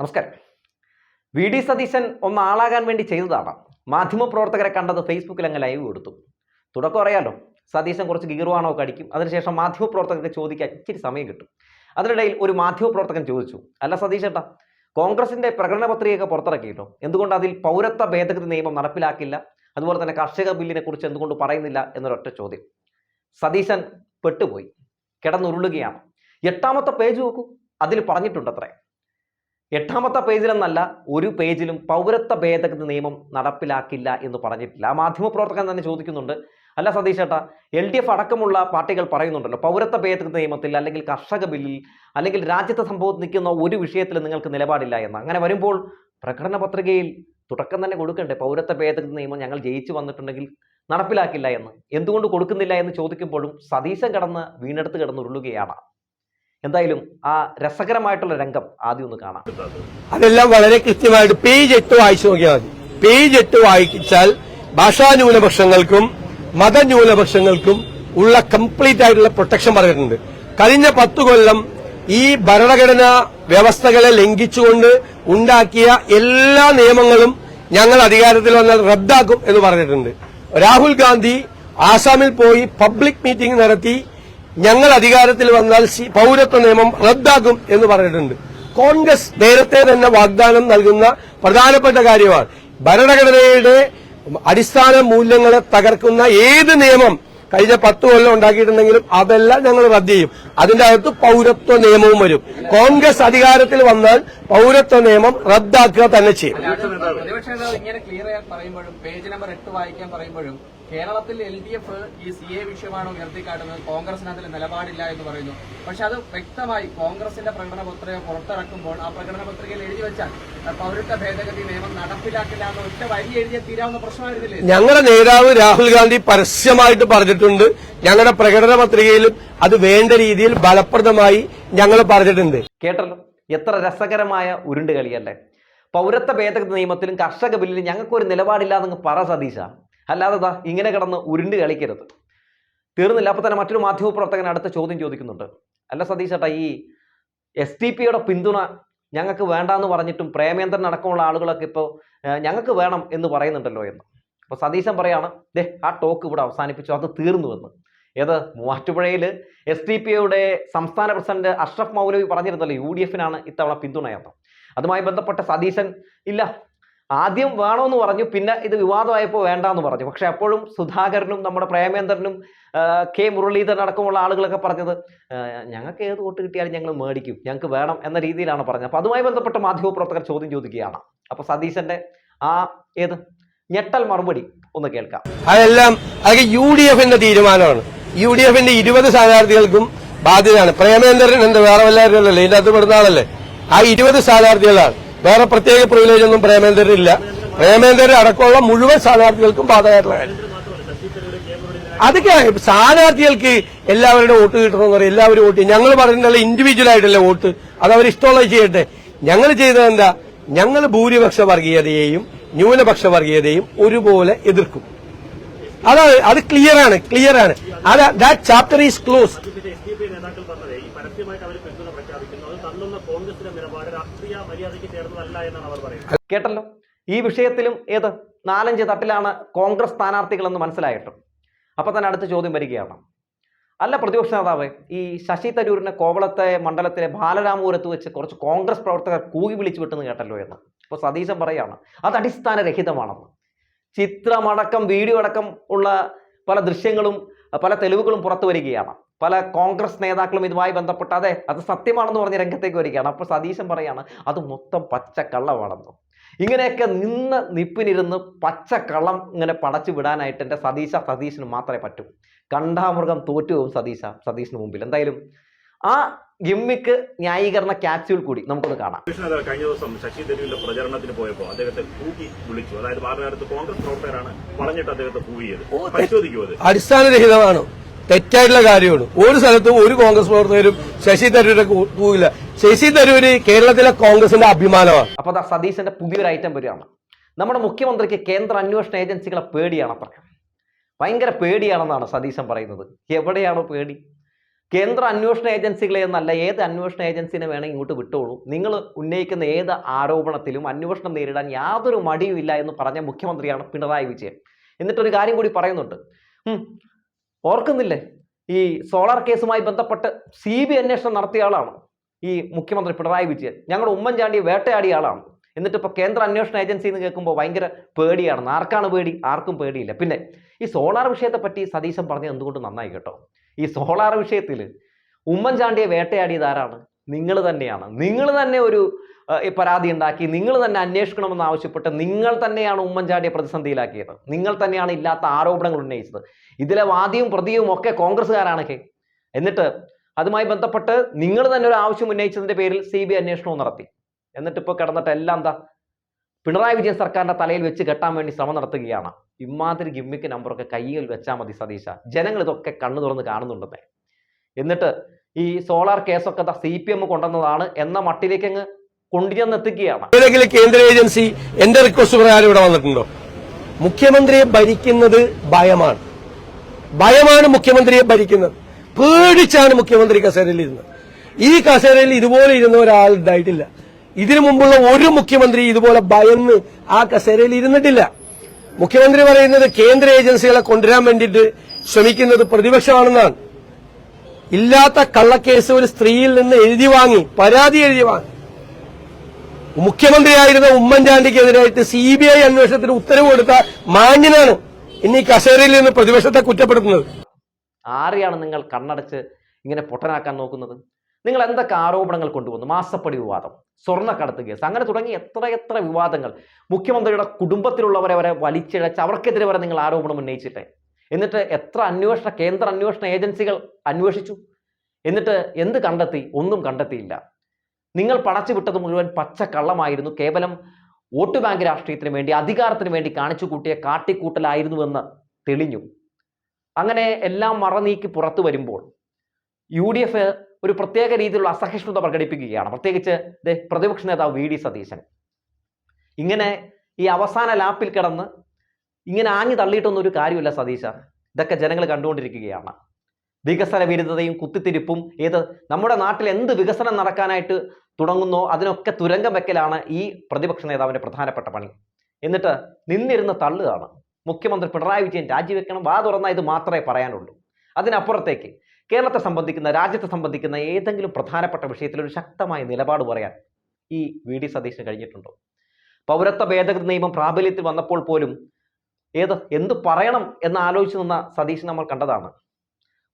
നമസ്കാരം. V D Satheesan ഒന്ന് ആളാകാൻ വേണ്ടി ചെയ്തതാണ്. മാധ്യമപ്രവർത്തകരെ കണ്ടത് ഫേസ്ബുക്കിൽ അങ്ങ് ലൈവ് കൊടുത്തു. തുടക്കം അറിയാലോ സതീശൻ കുറച്ച് ഗീറുവാണോ കടിക്കും അതിനുശേഷം മാധ്യമപ്രവർത്തകർക്ക് ചോദിക്കാൻ ഇച്ചിരി സമയം കിട്ടും. അതിനിടയിൽ ഒരു മാധ്യമപ്രവർത്തകൻ ചോദിച്ചു അല്ല സതീശേട്ടാ കോൺഗ്രസിന്റെ പ്രകടന പത്രികയൊക്കെ പുറത്തിറക്കിയിട്ടോ? എന്തുകൊണ്ട് അതിൽ പൗരത്വ ഭേദഗതി നിയമം നടപ്പിലാക്കില്ല? അതുപോലെ തന്നെ കർഷക ബില്ലിനെ കുറിച്ച് എന്തുകൊണ്ട് പറയുന്നില്ല? എന്നൊരൊറ്റ ചോദ്യം. സതീശൻ പെട്ടുപോയി കിടന്നുരുളുകയാണ്. എട്ടാമത്തെ പേജ് നോക്കൂ അതിൽ പറഞ്ഞിട്ടുണ്ടത്രേ. എട്ടാമത്തെ പേജിലെന്നല്ല ഒരു പേജിലും പൗരത്വ ഭേദഗതി നിയമം നടപ്പിലാക്കില്ല എന്ന് പറഞ്ഞിട്ടില്ല. ആ മാധ്യമപ്രവർത്തകൻ തന്നെ ചോദിക്കുന്നുണ്ട്. അല്ല സതീഷ് ചേട്ടാ എൽ ഡി എഫ് അടക്കമുള്ള പാർട്ടികൾ പറയുന്നുണ്ടല്ലോ പൗരത്വ ഭേദഗതി നിയമത്തിൽ അല്ലെങ്കിൽ കർഷക ബില്ലിൽ അല്ലെങ്കിൽ രാജ്യത്തെ സംഭവത്തിൽ നിൽക്കുന്ന ഒരു വിഷയത്തിൽ നിങ്ങൾക്ക് നിലപാടില്ല എന്ന്. അങ്ങനെ വരുമ്പോൾ പ്രകടന പത്രികയിൽ തുടക്കം തന്നെ കൊടുക്കണ്ടേ? പൗരത്വ ഭേദഗതി നിയമം ഞങ്ങൾ ജയിച്ചു വന്നിട്ടുണ്ടെങ്കിൽ നടപ്പിലാക്കില്ല എന്ന്. എന്തുകൊണ്ട് കൊടുക്കുന്നില്ല എന്ന് ചോദിക്കുമ്പോഴും സതീശൻ കടന്ന് വീണെടുത്ത് കിടന്ന് ഉരുളുകയാണ് എന്തായാലും ആ രസകരമായിട്ടുള്ള രംഗം ആദ്യം ഒന്ന് കാണാം. അതെല്ലാം വളരെ കൃത്യമായിട്ട് പേജ് എട്ട് വായിച്ചു നോക്കിയാൽ മതി. പേജ് എട്ട് വായിച്ചാൽ ഭാഷാ ന്യൂനപക്ഷങ്ങൾക്കും മതന്യൂനപക്ഷങ്ങൾക്കും ഉള്ള കംപ്ലീറ്റ് ആയിട്ടുള്ള പ്രൊട്ടക്ഷൻ പറഞ്ഞിട്ടുണ്ട്. കഴിഞ്ഞ പത്തു കൊല്ലം ഈ ഭരണഘടനാ വ്യവസ്ഥകളെ ലംഘിച്ചുകൊണ്ട് ഉണ്ടാക്കിയ എല്ലാ നിയമങ്ങളും ഞങ്ങൾ അധികാരത്തിൽ വന്നാൽ റദ്ദാക്കും എന്ന് പറഞ്ഞിട്ടുണ്ട്. രാഹുൽ ഗാന്ധി ആസാമിൽ പോയി പബ്ലിക് മീറ്റിംഗ് നടത്തി ഞങ്ങൾ അധികാരത്തിൽ വന്നാൽ പൗരത്വ നിയമം റദ്ദാക്കും എന്ന് പറഞ്ഞിട്ടുണ്ട്. കോൺഗ്രസ് നേരത്തെ തന്നെ വാഗ്ദാനം നൽകുന്ന പ്രധാനപ്പെട്ട കാര്യമാണ്. ഭരണഘടനയുടെ അടിസ്ഥാന മൂല്യങ്ങളെ തകർക്കുന്ന ഏത് നിയമം കഴിഞ്ഞ പത്ത് കൊല്ലം ഉണ്ടാക്കിയിട്ടുണ്ടെങ്കിലും അതെല്ലാം ഞങ്ങൾ റദ്ദ് ചെയ്യും. അതിന്റെ അകത്ത് പൗരത്വ നിയമവും വരും. കോൺഗ്രസ് അധികാരത്തിൽ വന്നാൽ പൗരത്വ നിയമം റദ്ദാക്കുക തന്നെ ചെയ്യും. പറയുമ്പോഴും പേജ് നമ്പർ വായിക്കാൻ പറയുമ്പോഴും കേരളത്തിൽ എൽ ഡി എഫ് ഈ സി എ വിഷയമാണ് ഉയർത്തിക്കാട്ടുന്നത്. കോൺഗ്രസിന് അതിൽ നിലപാടില്ല എന്ന് പറയുന്നു. പക്ഷെ അത് വ്യക്തമായി കോൺഗ്രസിന്റെ പ്രകടന പത്രിക പുറത്തിറക്കുമ്പോൾ ആ പ്രകടന പത്രികയിൽ എഴുതി വെച്ചാൽ പൗരത്വ ഭേദഗതി നിയമം നടപ്പിലാക്കില്ല എന്ന് ഒറ്റ വരി എഴുതിയ തീരാവുന്ന പ്രശ്നമായിരുന്നില്ലേ? ഞങ്ങളുടെ നേതാവ് രാഹുൽ ഗാന്ധി പരസ്യമായിട്ട് പറഞ്ഞിട്ടുണ്ട്. ഞങ്ങളുടെ പ്രകടന പത്രികയിലും അത് വേണ്ട രീതിയിൽ ഫലപ്രദമായി ഞങ്ങൾ പറഞ്ഞിട്ടുണ്ട്. കേട്ടല്ലോ? എത്ര രസകരമായ ഉരുണ്ട് കളിയല്ലേ? പൗരത്വ ഭേദഗതി നിയമത്തിലും കർഷക ബില്ലിലും ഞങ്ങൾക്കൊരു നിലപാടില്ലാതെങ്ങ് പറ സതീശ. അല്ലാതെ ഇങ്ങനെ കിടന്ന് ഉരുണ്ട് കളിക്കരുത്. തീർന്നില്ല. അപ്പോൾ തന്നെ മറ്റൊരു മാധ്യമപ്രവർത്തകൻ അടുത്ത ചോദ്യം ചോദിക്കുന്നുണ്ട്. അല്ല സതീശ് ഈ എസ് ടി പിയുടെ പിന്തുണ ഞങ്ങൾക്ക് വേണ്ടാന്ന് പറഞ്ഞിട്ടും പ്രേമേന്ദ്രൻ അടക്കമുള്ള ആളുകളൊക്കെ ഇപ്പോൾ ഞങ്ങൾക്ക് വേണം എന്ന് പറയുന്നുണ്ടല്ലോ എന്ന്. അപ്പോൾ സതീശൻ പറയാണ് ദേ ആ ടോക്ക് ഇവിടെ അവസാനിപ്പിച്ചു അത് തീർന്നു എന്ന്. ഏത്? മൂവാറ്റുപുഴയിൽ എസ് ഡി പി യുടെ സംസ്ഥാന പ്രസിഡന്റ് അഷ്റഫ് മൗലവി പറഞ്ഞിരുന്നല്ലോ യു ഡി എഫിനാണ് ഇത്തവണ പിന്തുണയെന്ന്. അതുമായി ബന്ധപ്പെട്ട സതീശൻ ഇല്ല ആദ്യം വേണമെന്ന് പറഞ്ഞു പിന്നെ ഇത് വിവാദമായപ്പോൾ വേണ്ടാന്ന് പറഞ്ഞു. പക്ഷെ അപ്പോഴും സുധാകരനും നമ്മുടെ പ്രേമേന്ദ്രനും കെ മുരളീധരൻ അടക്കമുള്ള ആളുകളൊക്കെ പറഞ്ഞത് ഞങ്ങൾക്ക് ഏത് വോട്ട് കിട്ടിയാലും ഞങ്ങൾ മേടിക്കും ഞങ്ങൾക്ക് വേണം എന്ന രീതിയിലാണ് പറഞ്ഞത്. അപ്പോൾ അതുമായി ബന്ധപ്പെട്ട മാധ്യമപ്രവർത്തകർ ചോദ്യം ചോദിക്കുകയാണ്. അപ്പോൾ സതീശന്റെ ആ ഏത്? ഞെട്ടൽ മറുപടി ഒന്ന് കേൾക്കാം. അതെല്ലാം അതൊക്കെ യു ഡി എഫിന്റെ തീരുമാനമാണ്. യു ഡി എഫിന്റെ ഇരുപത് സ്ഥാനാർത്ഥികൾക്കും ബാധ്യതയാണ്. പ്രേമേന്ദ്രൻ എന്ത് വേറെ വല്ലായിരുന്നല്ലേ ഇതിന്റെ അകത്ത് പെടുന്ന ആളല്ലേ? ആ ഇരുപത് സ്ഥാനാർത്ഥികളാണ്. വേറെ പ്രത്യേക പ്രിവിലേജ് ഒന്നും പ്രേമേന്ദ്രൻ ഇല്ല പ്രേമേന്ദ്രൻ അടക്കമുള്ള മുഴുവൻ സ്ഥാനാർത്ഥികൾക്കും ബാധകമായിട്ടുള്ള കാര്യം. അതൊക്കെയാണ് സ്ഥാനാർത്ഥികൾക്ക് എല്ലാവരുടെ വോട്ട് കിട്ടണമെന്ന് പറയും. എല്ലാവരും വോട്ട് ചെയ്യും. ഞങ്ങൾ പറയുന്നത് ഇൻഡിവിജ്വൽ ആയിട്ടല്ലേ വോട്ട്. അത് അവർ ഇഷ്ടമുള്ളത് ചെയ്യട്ടെ. ഞങ്ങൾ ചെയ്തത് എന്താ? ഞങ്ങൾ ഭൂരിപക്ഷ വർഗീയതയെയും ന്യൂനപക്ഷ വർഗീയതയും ഒരുപോലെ എതിർക്കും. അതാണ് അത് ക്ലിയർ ആണ് ക്ലിയർ ആണ്. അത് ദാറ്റ് ചാപ്റ്റർ ഈസ് ക്ലോസ് ഇതിന്റെ എസ് ഡി പി നേതാക്കൾ പറഞ്ഞത് ഈ പരസ്യമായിട്ട് അവർ പിന്തുണ പ്രഖ്യാപിക്കുന്നു അത് തള്ളുന്ന കോൺഗ്രസിന്റെ നിലപാട് രാഷ്ട്രീയ മര്യാദയ്ക്ക് ചേർന്നതല്ല എന്നാണ് അവർ പറയുന്നത് കേട്ടല്ലോ? ഈ വിഷയത്തിലും ഏത്? നാലഞ്ച് തട്ടിലാണ് കോൺഗ്രസ് സ്ഥാനാർത്ഥികളെന്ന് മനസ്സിലായിട്ട്. അപ്പം തന്നെ അടുത്ത ചോദ്യം വരികയാണ്. അല്ല പ്രതിപക്ഷ നേതാവ് ഈ ശശി തരൂരിനെ കോവളത്തെ മണ്ഡലത്തിലെ ബാലരാമപുരത്ത് വെച്ച് കുറച്ച് കോൺഗ്രസ് പ്രവർത്തകർ കൂകി വിളിച്ചു വിട്ടെന്ന് കേട്ടല്ലോ എന്ന്. അപ്പോൾ സതീശൻ പറയാണ് അത് അടിസ്ഥാനരഹിതമാണെന്ന്. ചിത്രമടക്കം വീഡിയോ അടക്കം ഉള്ള പല ദൃശ്യങ്ങളും പല തെളിവുകളും പുറത്തു വരികയാണ്. പല കോൺഗ്രസ് നേതാക്കളും ഇതുമായി ബന്ധപ്പെട്ട് അതെ അത് സത്യമാണെന്ന് പറഞ്ഞ് രംഗത്തേക്ക് വരികയാണ്. അപ്പോൾ സതീശൻ പറയാണ് അത് മൊത്തം പച്ചക്കള്ളമാണെന്ന്. ഇങ്ങനെയൊക്കെ നിന്ന് നിപ്പിനിരുന്ന് പച്ചക്കള്ളം ഇങ്ങനെ പടച്ചു വിടാനായിട്ട് എന്റെ സതീശ സതീശന് മാത്രമേ പറ്റൂ. കണ്ടാമൃഗം തോറ്റുപോകും സതീശ സതീശന് മുമ്പിൽ. എന്തായാലും ആ ഗിമ്മിക്ക് ന്യായീകരണ ക്യാപ്സ്യൂൾ കൂടി നമുക്കൊന്ന് കാണാം. കഴിഞ്ഞ ദിവസം ശശി തരൂരിന്റെ പ്രചരണത്തിന് പോയപ്പോൾ അദ്ദേഹത്തെ കൂക്കി വിളിച്ചു. അതായത് കോൺഗ്രസ് പ്രവർത്തകരാണ് പറഞ്ഞിട്ട് അദ്ദേഹത്തെ കൂവിയത് പരിശോധിക്കൂ അത്. അടിസ്ഥാനരഹിതമാണ്? തെറ്റായിട്ടുള്ള കാര്യമാണ്. ഒരു സ്ഥലത്തും ഒരു കോൺഗ്രസ് പ്രവർത്തകരും ശശി തരൂരെ പോകില്ല ശശി തരൂര് കേരളത്തിലെ കോൺഗ്രസിന്റെ അഭിമാനമാണ്. അപ്പൊ സതീശന്റെ പുതിയൊരു ഐറ്റം വരികയാണ്. നമ്മുടെ മുഖ്യമന്ത്രിക്ക് കേന്ദ്ര അന്വേഷണ ഏജൻസികളെ പേടിയാണ് അത്ര ഭയങ്കര പേടിയാണെന്നാണ് സതീശൻ പറയുന്നത്. എവിടെയാണ് പേടി? കേന്ദ്ര അന്വേഷണ ഏജൻസികളെ എന്നല്ല ഏത് അന്വേഷണ ഏജൻസിനെ വേണമെങ്കിൽ ഇങ്ങോട്ട് വിട്ടോളൂ. നിങ്ങൾ ഉന്നയിക്കുന്ന ഏത് ആരോപണത്തിലും അന്വേഷണം നേരിടാൻ യാതൊരു മടിയുമില്ല എന്ന് പറഞ്ഞ മുഖ്യമന്ത്രിയാണ് പിണറായി വിജയൻ. എന്നിട്ടൊരു കാര്യം കൂടി പറയുന്നുണ്ട്. ഓർക്കുന്നില്ലേ? ഈ സോളാർ കേസുമായി ബന്ധപ്പെട്ട് സി ബി അന്വേഷണം നടത്തിയ ആളാണ്. ഈ മുഖ്യമന്ത്രി പിണറായി വിജയൻ. ഞങ്ങളുടെ ഉമ്മൻചാണ്ടി വേട്ടയാടിയ ആളാണ്. എന്നിട്ട് ഇപ്പോൾ കേന്ദ്ര അന്വേഷണ ഏജൻസി എന്ന് കേൾക്കുമ്പോൾ ഭയങ്കര പേടിയാണ് ആർക്കാണ് പേടി? ആർക്കും പേടിയില്ല. പിന്നെ ഈ സോളാർ വിഷയത്തെ പറ്റി സതീശൻ പറഞ്ഞത് എന്തുകൊണ്ട് നന്നായി കേട്ടോ? ഈ സോളാർ വിഷയത്തിൽ ഉമ്മൻചാണ്ടിയെ വേട്ടയാടിയത് ആരാണ്? നിങ്ങൾ തന്നെയാണ്. നിങ്ങൾ തന്നെ ഒരു പരാതി ഉണ്ടാക്കി നിങ്ങൾ തന്നെ അന്വേഷിക്കണമെന്ന് ആവശ്യപ്പെട്ട് നിങ്ങൾ തന്നെയാണ് ഉമ്മൻചാണ്ടിയെ പ്രതിസന്ധിയിലാക്കിയത്. നിങ്ങൾ തന്നെയാണ് ഇല്ലാത്ത ആരോപണങ്ങൾ ഉന്നയിച്ചത്. ഇതിലെ വാദിയും പ്രതിയും ഒക്കെ കോൺഗ്രസ്സുകാരാണ് കെ എന്നിട്ട് അതുമായി ബന്ധപ്പെട്ട് നിങ്ങൾ തന്നെ ഒരു ആവശ്യം ഉന്നയിച്ചതിന്റെ പേരിൽ സി ബി അന്വേഷണവും നടത്തി. എന്നിട്ട് ഇപ്പോൾ കിടന്നിട്ട് എല്ലാം എന്താ? പിണറായി വിജയൻ സർക്കാരിന്റെ തലയിൽ വെച്ച് കെട്ടാൻ വേണ്ടി ശ്രമം നടത്തുകയാണ്. ഇമാതിരി ഗിമ്മിക്ക് നമ്പറൊക്കെ കയ്യിൽ വെച്ചാൽ മതി സതീശ. ജനങ്ങൾ ഇതൊക്കെ കണ്ണു തുറന്ന് കാണുന്നുണ്ടെന്നേ. എന്നിട്ട് ഈ സോളാർ കേസൊക്കെ സി പി എം കൊണ്ടുവന്നതാണ് എന്ന മട്ടിലേക്ക് അങ്ങ് കൊണ്ടുചെന്നെത്തിക്കുകയാണ്. ഏതെങ്കിലും കേന്ദ്ര ഏജൻസി എന്റെ റിക്വസ്റ്റ് പ്രകാരം ഇവിടെ വന്നിട്ടുണ്ടോ? മുഖ്യമന്ത്രിയെ ഭരിക്കുന്നത് ഭയമാണ്. ഭയമാണ് മുഖ്യമന്ത്രിയെ ഭരിക്കുന്നത്. പേടിച്ചാണ് മുഖ്യമന്ത്രി കസേരയിൽ ഇരുന്നത് ഈ കസേരയിൽ ഇതുപോലെ ഇരുന്ന ഒരാൾ ഉണ്ടായിട്ടില്ല. ഇതിനു മുമ്പുള്ള ഒരു മുഖ്യമന്ത്രി ഇതുപോലെ ഭയന്ന് ആ കസേരയിൽ ഇരുന്നിട്ടില്ല. മുഖ്യമന്ത്രി പറയുന്നത് കേന്ദ്ര ഏജൻസികളെ കൊണ്ടുവരാൻ വേണ്ടിയിട്ട് ശ്രമിക്കുന്നത് പ്രതിപക്ഷമാണെന്നാണ്. ഇല്ലാത്ത കള്ളക്കേസ് ഒരു സ്ത്രീയിൽ നിന്ന് എഴുതി വാങ്ങി പരാതി എഴുതി വാങ്ങി. മുഖ്യമന്ത്രിയായിരുന്ന ഉമ്മൻചാണ്ടിക്കെതിരായിട്ട് സി ബി ഐ അന്വേഷണത്തിന് ഉത്തരവ് കൊടുത്ത മാന്യനാണ് ഇനി കസേരയിൽ നിന്ന് പ്രതിപക്ഷത്തെ കുറ്റപ്പെടുത്തുന്നത്. ആരെയാണ് നിങ്ങൾ കണ്ണടച്ച് ഇങ്ങനെ പൊട്ടനാക്കാൻ നോക്കുന്നത്? നിങ്ങൾ എന്തൊക്കെ ആരോപണങ്ങൾ കൊണ്ടുവന്നു? മാസപ്പടി വിവാദം സ്വർണക്കടത്ത് കേസ് അങ്ങനെ തുടങ്ങി എത്ര എത്ര വിവാദങ്ങൾ. മുഖ്യമന്ത്രിയുടെ കുടുംബത്തിലുള്ളവരെ വരെ വലിച്ചിഴച്ച് അവർക്കെതിരെ വരെ നിങ്ങൾ ആരോപണം ഉന്നയിച്ചിട്ടെ? എന്നിട്ട് എത്ര അന്വേഷണ കേന്ദ്ര അന്വേഷണ ഏജൻസികൾ അന്വേഷിച്ചു? എന്നിട്ട് എന്ത് കണ്ടെത്തി? ഒന്നും കണ്ടെത്തിയില്ല. നിങ്ങൾ പടച്ചു വിട്ടത് മുഴുവൻ പച്ച കള്ളമായിരുന്നു കേവലം വോട്ട് ബാങ്ക് രാഷ്ട്രീയത്തിന് വേണ്ടി അധികാരത്തിന് വേണ്ടി കാണിച്ചു കൂട്ടിയ കാട്ടിക്കൂട്ടലായിരുന്നുവെന്ന് തെളിഞ്ഞു. അങ്ങനെ എല്ലാം മറനീക്കി പുറത്തു വരുമ്പോൾ യു ഡി എഫ് ഒരു പ്രത്യേക രീതിയിലുള്ള അസഹിഷ്ണുത പ്രകടിപ്പിക്കുകയാണ്. പ്രത്യേകിച്ച് പ്രതിപക്ഷ നേതാവ് വി ഡി സതീശൻ. ഇങ്ങനെ ഈ അവസാന ലാപ്പിൽ കിടന്ന് ഇങ്ങനെ ആഞ്ഞു തള്ളിയിട്ടൊന്നും ഒരു കാര്യമില്ല സതീശ. ഇതൊക്കെ ജനങ്ങൾ കണ്ടുകൊണ്ടിരിക്കുകയാണ്. വികസന വിരുദ്ധതയും കുത്തിത്തിരിപ്പും ഏത് നമ്മുടെ നാട്ടിൽ എന്ത് വികസനം നടക്കാനായിട്ട് തുടങ്ങുന്നോ അതിനൊക്കെ തുരങ്കം വെക്കലാണ് ഈ പ്രതിപക്ഷ നേതാവിന്റെ പ്രധാനപ്പെട്ട പണി. എന്നിട്ട് നിന്നിരുന്ന് തള്ളുകയാണ്. മുഖ്യമന്ത്രി പിണറായി വിജയൻ രാജിവെക്കണം വാ തുറന്ന ഇത് മാത്രമേ പറയാനുള്ളൂ. അതിനപ്പുറത്തേക്ക് കേരളത്തെ സംബന്ധിക്കുന്ന രാജ്യത്തെ സംബന്ധിക്കുന്ന ഏതെങ്കിലും പ്രധാനപ്പെട്ട വിഷയത്തിൽ ഒരു ശക്തമായ നിലപാട് പറയാൻ ഈ വി ഡി സതീശന് കഴിഞ്ഞിട്ടുണ്ടോ? പൗരത്വ ഭേദഗതി നിയമം പ്രാബല്യത്തിൽ വന്നപ്പോൾ പോലും ഏത്? എന്ത് പറയണം എന്ന് ആലോചിച്ച് നിന്ന സതീശൻ നമ്മൾ കണ്ടതാണ്.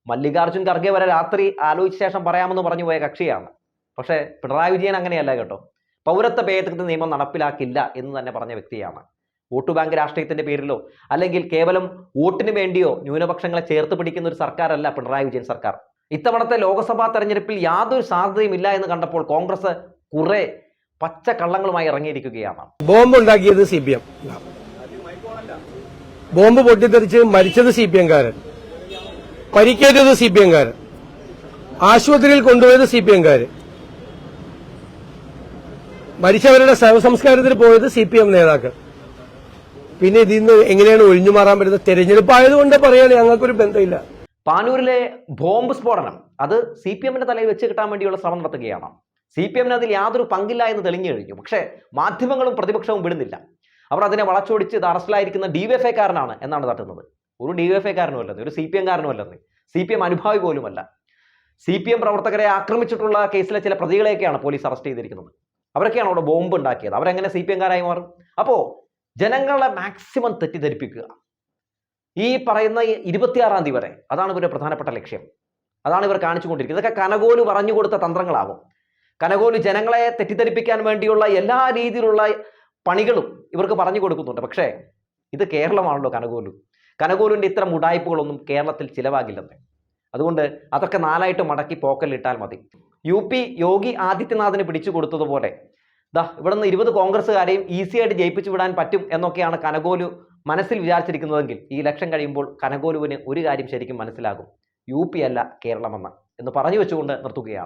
മല്ലികാർജുൻ ഖർഗെ വരെ രാത്രി ആലോചിച്ച ശേഷം പറയാമെന്ന് പറഞ്ഞു പോയ കക്ഷിയാണ്. പക്ഷേ പിണറായി വിജയൻ അങ്ങനെയല്ല കേട്ടോ. പൗരത്വ ഭേദഗതി നിയമം നടപ്പിലാക്കില്ല എന്ന് തന്നെ പറഞ്ഞ വ്യക്തിയാണ്. വോട്ട് ബാങ്ക് രാഷ്ട്രീയത്തിന്റെ പേരിലോ അല്ലെങ്കിൽ കേവലം വോട്ടിന് വേണ്ടിയോ ന്യൂനപക്ഷങ്ങളെ ചേർത്ത് പിടിക്കുന്ന ഒരു സർക്കാരല്ല പിണറായി വിജയൻ സർക്കാർ. ഇത്തവണത്തെ ലോക്സഭാ തെരഞ്ഞെടുപ്പിൽ യാതൊരു സാധ്യതയും ഇല്ല എന്ന് കണ്ടപ്പോൾ കോൺഗ്രസ് കുറെ പച്ച കള്ളങ്ങളുമായി ഇറങ്ങിയിരിക്കുകയാണ് ബോംബ് ഉണ്ടാക്കിയത് സി ബോംബ് പൊട്ടിത്തെറിച്ച് മരിച്ചത് സി പി എംകാരൻ പരിക്കേറ്റത് സി പി എംകാരൻ ആശുപത്രിയിൽ കൊണ്ടുപോയത് സി പി എംകാര് മരിച്ചവരുടെ ശവസംസ്കാരത്തിൽ പോയത് സി പി എം നേതാക്കൾ. പിന്നെ ഇതിൽ നിന്ന് എങ്ങനെയാണ് ഒഴിഞ്ഞു മാറാൻ പറ്റുന്നത്? തെരഞ്ഞെടുപ്പ് ആയതുകൊണ്ട് പറയാൻ ഞങ്ങൾക്കൊരു ബന്ധമില്ല. പാനൂരിലെ ബോംബ് സ്ഫോടനം അത് സി പി എമ്മിന്റെ തലയിൽ വെച്ച് കിട്ടാൻ വേണ്ടിയുള്ള ശ്രമം നടത്തുകയാണ്. സി പി എമ്മിന് അതിൽ യാതൊരു പങ്കില്ല എന്ന് തെളിഞ്ഞു കഴിഞ്ഞു. പക്ഷേ മാധ്യമങ്ങളും പ്രതിപക്ഷവും വിടുന്നില്ല. അവർ അതിനെ വളച്ചൊടിച്ച് ഇത് അറസ്റ്റിലായിരിക്കുന്ന ഡി എഫ് കാരനാണ് എന്നാണ് തട്ടുന്നത്. ഒരു ഡി എഫ് കാരനും അല്ലെന്ന് ഒരു സി പി എം കാരനും അല്ലെന്ന് സി പി എം അനുഭാവി പോലുമല്ല. സി പി എം പ്രവർത്തകരെ ആക്രമിച്ചിട്ടുള്ള കേസിലെ ചില പ്രതികളെയൊക്കെയാണ് പോലീസ് അറസ്റ്റ് ചെയ്തിരിക്കുന്നത്. അവരൊക്കെയാണ് അവിടെ ബോംബ് ഉണ്ടാക്കിയത് അവരെങ്ങനെ സി പി എംകാരായി മാറും? അപ്പോ ജനങ്ങളെ മാക്സിമം തെറ്റിദ്ധരിപ്പിക്കുക. ഈ പറയുന്ന ഇരുപത്തിയാറാം തീയതി വരെ അതാണ് ഇവരുടെ പ്രധാനപ്പെട്ട ലക്ഷ്യം. അതാണ് ഇവർ കാണിച്ചുകൊണ്ടിരിക്കുന്നത്. ഇതൊക്കെ കനകോൽ പറഞ്ഞു കൊടുത്ത തന്ത്രങ്ങളാകും. കനകോൽ ജനങ്ങളെ തെറ്റിദ്ധരിപ്പിക്കാൻ വേണ്ടിയുള്ള എല്ലാ രീതിയിലുള്ള പണികളും ഇവർക്ക് പറഞ്ഞു കൊടുക്കുന്നുണ്ട്. പക്ഷേ ഇത് കേരളമാണല്ലോ കനകോലു. കനകോലിന്റെ ഇത്തരം ഉടായ്പകളൊന്നും കേരളത്തിൽ ചിലവാകില്ലെന്ന്. അതുകൊണ്ട് അതൊക്കെ നാലായിട്ട് മടക്കി പോക്കലിട്ടാൽ മതി. യു പി യോഗി ആദിത്യനാഥിന് പിടിച്ചു കൊടുത്തതുപോലെ ദാ ഇവിടെ നിന്ന് ഇരുപത് കോൺഗ്രസ്സുകാരെയും ഈസിയായിട്ട് ജയിപ്പിച്ചു വിടാൻ പറ്റും എന്നൊക്കെയാണ് കനകോലു മനസ്സിൽ വിചാരിച്ചിരിക്കുന്നതെങ്കിൽ ഈ ഇലക്ഷൻ കഴിയുമ്പോൾ കനകോലുവിന് ഒരു കാര്യം ശരിക്കും മനസ്സിലാകും. യു പി അല്ല കേരളമെന്ന് എന്ന് പറഞ്ഞു വെച്ചുകൊണ്ട് നിർത്തുകയാണ്.